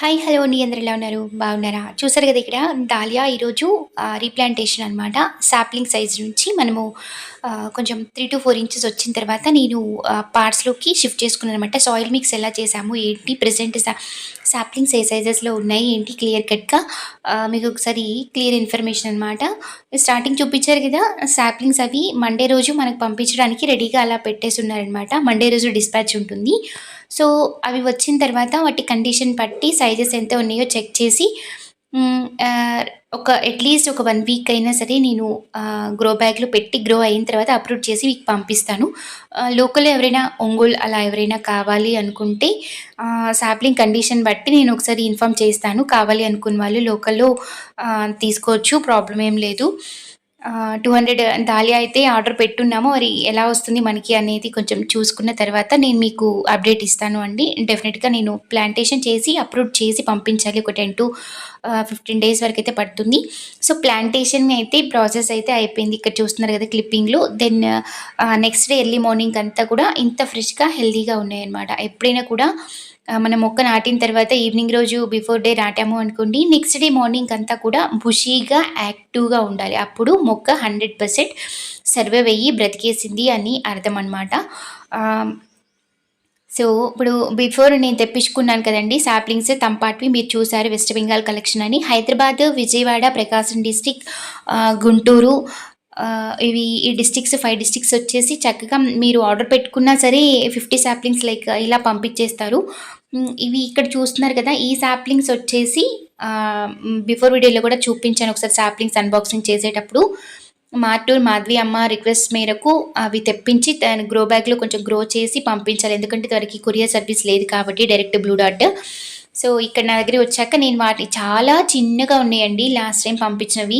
Hi hello అండి అందరు ఎలా ఉన్నారు? బాగున్నారా? చూసారు కదా ఇక్కడ దాలియా ఈరోజు రీప్లాంటేషన్ అనమాట సాప్లింగ్ సైజ్ నుంచి మనము కొంచెం త్రీ టు ఫోర్ ఇంచెస్ వచ్చిన తర్వాత నేను పార్ట్స్లోకి షిఫ్ట్ చేసుకున్నాను అనమాట సాయిల్ మిక్స్ ఎలా చేసాము ఏంటి ప్రజెంట్ సాప్లింగ్స్ ఏ సైజెస్లో ఉన్నాయి ఏంటి క్లియర్ కట్గా మీకు ఒకసారి క్లియర్ ఇన్ఫర్మేషన్ అనమాట స్టార్టింగ్ చూపించారు కదా సాప్లింగ్స్ అవి మండే రోజు మనకు పంపించడానికి రెడీగా అలా పెట్టేసి ఉన్నారనమాట మండే రోజు డిస్పాచ్ ఉంటుంది. సో అవి వచ్చిన తర్వాత వాటి కండిషన్ బట్టి సైజెస్ ఎంత ఉన్నాయో చెక్ చేసి ఒక అట్లీస్ట్ ఒక వన్ వీక్ అయినా సరే నేను గ్రో బ్యాగ్లో పెట్టి గ్రో అయిన తర్వాత అప్రూవ్ చేసి మీకు పంపిస్తాను. లోకల్ ఎవరైనా ఒంగోలు అలా ఎవరైనా కావాలి అనుకుంటే సాప్లింగ్ కండిషన్ బట్టి నేను ఒకసారి ఇన్ఫామ్ చేస్తాను. కావాలి అనుకున్న వాళ్ళు లోకల్లో తీసుకోవచ్చు ప్రాబ్లం ఏం లేదు. టూ హండ్రెడ్ దాలియా అయితే ఆర్డర్ పెట్టున్నాము. మరి ఎలా వస్తుంది మనకి అనేది కొంచెం చూసుకున్న తర్వాత నేను మీకు అప్డేట్ ఇస్తాను అండి. డెఫినెట్గా నేను ప్లాంటేషన్ చేసి అప్రూవ్ చేసి పంపించాలి. ఒక టెన్ టు ఫిఫ్టీన్ డేస్ వరకు అయితే పడుతుంది. సో ప్లాంటేషన్ అయితే ప్రాసెస్ అయితే అయిపోయింది. ఇక్కడ చూస్తున్నారు కదా క్లిప్పింగ్లో then next day early morning అంతా కూడా ఇంత ఫ్రెష్గా హెల్దీగా ఉన్నాయన్నమాట. ఎప్పుడైనా కూడా మనం మొక్క నాటిన తర్వాత ఈవినింగ్ రోజు బిఫోర్ డే నాటాము అనుకోండి నెక్స్ట్ డే మార్నింగ్ అంతా కూడా బుషీగా యాక్టివ్గా ఉండాలి. అప్పుడు మొక్క హండ్రెడ్ పర్సెంట్ సర్వే అయ్యి బ్రతికేసింది అని అర్థం అనమాట సో ఇప్పుడు బిఫోర్ నేను తెప్పించుకున్నాను కదండి సాప్లింగ్స్ తంపాటివి మీరు చూసారు వెస్ట్ బెంగాల్ కలెక్షన్ అని. హైదరాబాద్ విజయవాడ ప్రకాశం డిస్టిక్ గుంటూరు ఇవి ఈ డిస్టిక్స్ ఫైవ్ డిస్టిక్స్ వచ్చేసి చక్కగా మీరు ఆర్డర్ పెట్టుకున్నా సరే ఫిఫ్టీ సాప్లింగ్స్ లైక్ ఇలా పంపించేస్తారు. ఇవి ఇక్కడ చూస్తున్నారు కదా ఈ సాప్లింగ్స్ వచ్చేసి బిఫోర్ వీడియోలో కూడా చూపించాను ఒకసారి సాప్లింగ్స్ అన్బాక్సింగ్ చేసేటప్పుడు. మార్టూర్ మాధవి అమ్మ రిక్వెస్ట్ మేరకు అవి తెప్పించి దాని గ్రో బ్యాగ్లో కొంచెం గ్రో చేసి పంపించాలి. ఎందుకంటే దానికి కొరియర్ సర్వీస్ లేదు కాబట్టి డైరెక్ట్ బ్లూ డాట్. సో ఇక్కడ నా దగ్గర వచ్చాక నేను వాటి చాలా చిన్నగా ఉన్నాయండి. లాస్ట్ టైం పంపించినవి.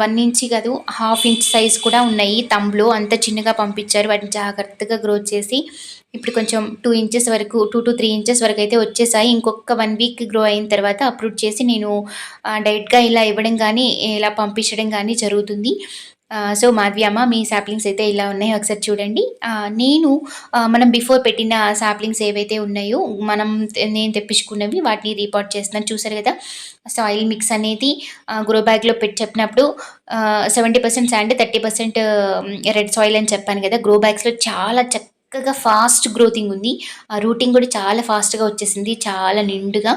వన్ ఇంచ్ కాదు హాఫ్ ఇంచ్ సైజ్ కూడా ఉన్నాయి. తంబ్లో అంత చిన్నగా పంపించారు. వాటిని జాగ్రత్తగా గ్రో చేసి ఇప్పుడు కొంచెం టూ ఇంచెస్ వరకు టూ టు త్రీ ఇంచెస్ వరకు అయితే వచ్చేసాయి. ఇంకొక వన్ వీక్ గ్రో అయిన తర్వాత అప్రూవ్ చేసి నేను డైరెక్ట్గా ఇలా ఇవ్వడం కానీ ఇలా పంపించడం కానీ జరుగుతుంది. సో మాధవి అమ్మ మీ సాప్లింగ్స్ అయితే ఇలా ఉన్నాయి ఒకసారి చూడండి. నేను మనం బిఫోర్ పెట్టిన సాప్లింగ్స్ ఏవైతే ఉన్నాయో మనం నేను తెప్పించుకున్నవి వాటిని రీపోర్ట్ చేస్తున్నాను చూసారు కదా? సాయిల్ మిక్స్ అనేది గ్రో బ్యాగ్లో పెట్టి చెప్పినప్పుడు seventy percent sand thirty percent red soil అని చెప్పాను కదా? గ్రో బ్యాగ్స్లో చాలా చక్కగా ఫాస్ట్ గ్రోతింగ్ ఉంది. ఆ రూటింగ్ కూడా చాలా ఫాస్ట్గా వచ్చేసింది. చాలా నిండుగా.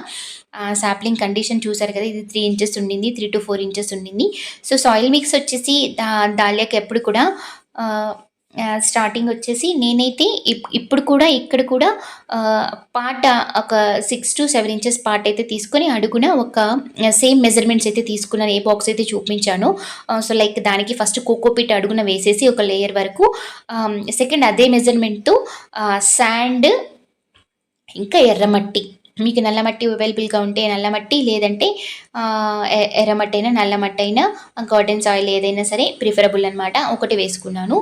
సాప్లింగ్ కండిషన్ చూసారు కదా ఇది త్రీ ఇంచెస్ ఉండింది త్రీ టు ఫోర్ ఇంచెస్ ఉండింది. సో సాయిల్ మిక్స్ వచ్చేసి దా దాల్యాకి ఎప్పుడు కూడా స్టార్టింగ్ వచ్చేసి నేనైతే ఇప్- ఇప్పుడు కూడా ఇక్కడ కూడా పాట ఒక six to seven inches part అయితే తీసుకొని అడుగున ఒక సేమ్ మెజర్మెంట్స్ అయితే తీసుకున్నాను ఏ బాక్స్ అయితే చూపించాను. సో లైక్ దానికి ఫస్ట్ కోకోపీట్ అడుగున వేసేసి ఒక లేయర్ వరకు సెకండ్ అదే మెజర్మెంట్తో శాండ్ ఇంకా ఎర్రమట్టి. మీకు నల్లమట్టి అవైలబుల్గా ఉంటే నల్లమట్టి లేదంటే ఎర్రమట్టైనా నల్లమట్టైనా ఎర్రమట్టి గార్డెన్ సాయిల్ ఏదైనా సరే ప్రిఫరబుల్ అనమాట ఒకటి వేసుకున్నాను.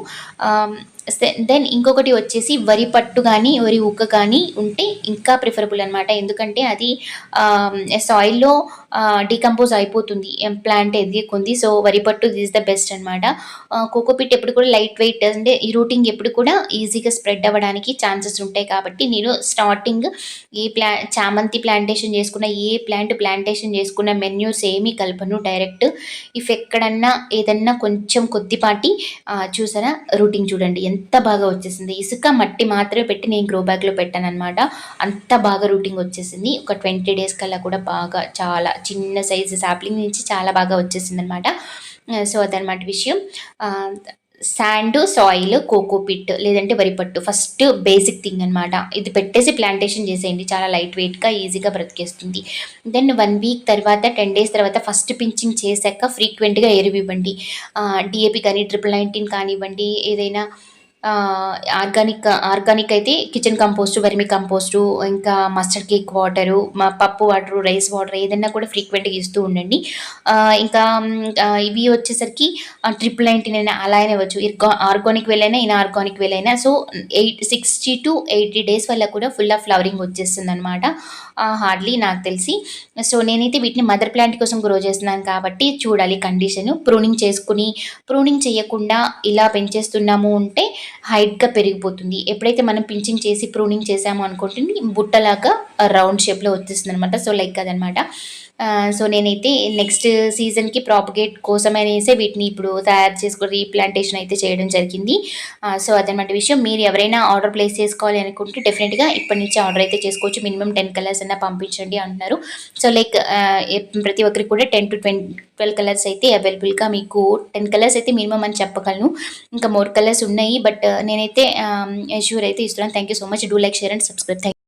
దెన్ ఇంకొకటి వచ్చేసి వరి పట్టు కానీ వరి ఉక్క కానీ ఉంటే ఇంకా ప్రిఫరబుల్ అనమాట ఎందుకంటే అది సాయిల్లో డికంపోజ్ అయిపోతుంది. ప్లాంట్ ఎదిగొంది సో వరి పట్టు దిస్ ద బెస్ట్ అనమాట కోకోపిట్ ఎప్పుడు కూడా లైట్ వెయిట్ అంటే ఈ రూటింగ్ ఎప్పుడు కూడా ఈజీగా స్ప్రెడ్ అవ్వడానికి ఛాన్సెస్ ఉంటాయి కాబట్టి నేను స్టార్టింగ్ ఏ ప్లా చామంతి ప్లాంటేషన్ చేసుకున్న ఏ ప్లాంట్ ప్లాంటేషన్ చేసుకున్న మెన్యూస్ ఏమీ కలపను. డైరెక్ట్ ఇఫ్ ఎక్కడన్నా ఏదన్నా కొంచెం కొద్దిపాటి చూసారా? రూటింగ్ చూడండి. ఎంత బాగా వచ్చేసింది. ఇసుక మట్టి మాత్రమే పెట్టి నేను గ్రో బ్యాగ్లో పెట్టాను అనమాట అంత బాగా రూటింగ్ వచ్చేసింది. ఒక ట్వంటీ డేస్ కల్లా కూడా బాగా చాలా చిన్న సైజు సాప్లింగ్ నుంచి చాలా బాగా వచ్చేసింది అనమాట సో అదనమాట విషయం. శాండ్ సాయిల్ కోకోపిట్ లేదంటే వరిపట్టు ఫస్ట్ బేసిక్ థింగ్ అనమాట ఇది పెట్టేసి ప్లాంటేషన్ చేసేయండి. చాలా లైట్ వెయిట్గా ఈజీగా బ్రతికేస్తుంది. దెన్ వన్ వీక్ తర్వాత టెన్ డేస్ తర్వాత ఫస్ట్ పించింగ్ చేశాక ఫ్రీక్వెంట్గా ఎరువు ఇవ్వండి డిఏపి కానీ ట్రిపుల్ నైన్టీన్ కానివ్వండి ఏదైనా ఆర్గానిక్ ఆర్గానిక్ అయితే కిచెన్ కంపోస్ట్ వెర్మి కంపోస్టు ఇంకా మస్టర్డ్ కేక్ వాటరు మా పప్పు వాటరు రైస్ వాటర్ ఏదైనా కూడా ఫ్రీక్వెంట్గా ఇస్తూ ఉండండి. ఇంకా ఇవి వచ్చేసరికి ట్రిపుల్ నైన్టీన్ అయినా అలా అయినా ఇవ్వచ్చు. ఆర్గానిక్ వెళ్ళైనా inorganic వెళ్ళైనా. So eight sixty to eighty days వల్ల కూడా ఫుల్ ఆఫ్ ఫ్లవరింగ్ వచ్చేస్తుంది అనమాట హార్డ్లీ నాకు తెలిసి. సో నేనైతే వీటిని మదర్ ప్లాంట్ కోసం గ్రో చేస్తున్నాను కాబట్టి చూడాలి కండిషన్ ప్రూనింగ్ చేసుకుని ప్రూనింగ్ చేయకుండా ఇలా పెంచేస్తున్నాము అంటే హైట్గా పెరిగిపోతుంది. ఎప్పుడైతే మనం పించింగ్ చేసి ప్రూనింగ్ చేసామో అనుకుంటుంది బుట్టలాగా రౌండ్ షేప్లో వచ్చేస్తుంది అనమాట సో లైక్ అదనమాట సో నేనైతే నెక్స్ట్ సీజన్కి ప్రాపగేట్ కోసం అనేసి వీటిని ఇప్పుడు తయారు చేసుకుని రీప్లాంటేషన్ అయితే చేయడం జరిగింది. సో అదనమాట విషయం. మీరు ఎవరైనా ఆర్డర్ ప్లేస్ చేసుకోవాలి అనుకుంటే డెఫినెట్గా ఇప్పటి నుంచి ఆర్డర్ అయితే చేసుకోవచ్చు. మినిమం టెన్ కలర్స్ అన్న పంపించండి అంటున్నారు. సో లైక్ ప్రతి ఒక్కరికి కూడా ten to twenty twelve colours అయితే అవైలబుల్గా మీకు టెన్ కలర్స్ అయితే మినిమం అని చెప్పగలను. ఇంకా మోర్ కలర్స్ ఉన్నాయి. బట్ నేనైతే షూర్ అయితే ఇస్తున్నాను. Thank you so much do like share and subscribe thank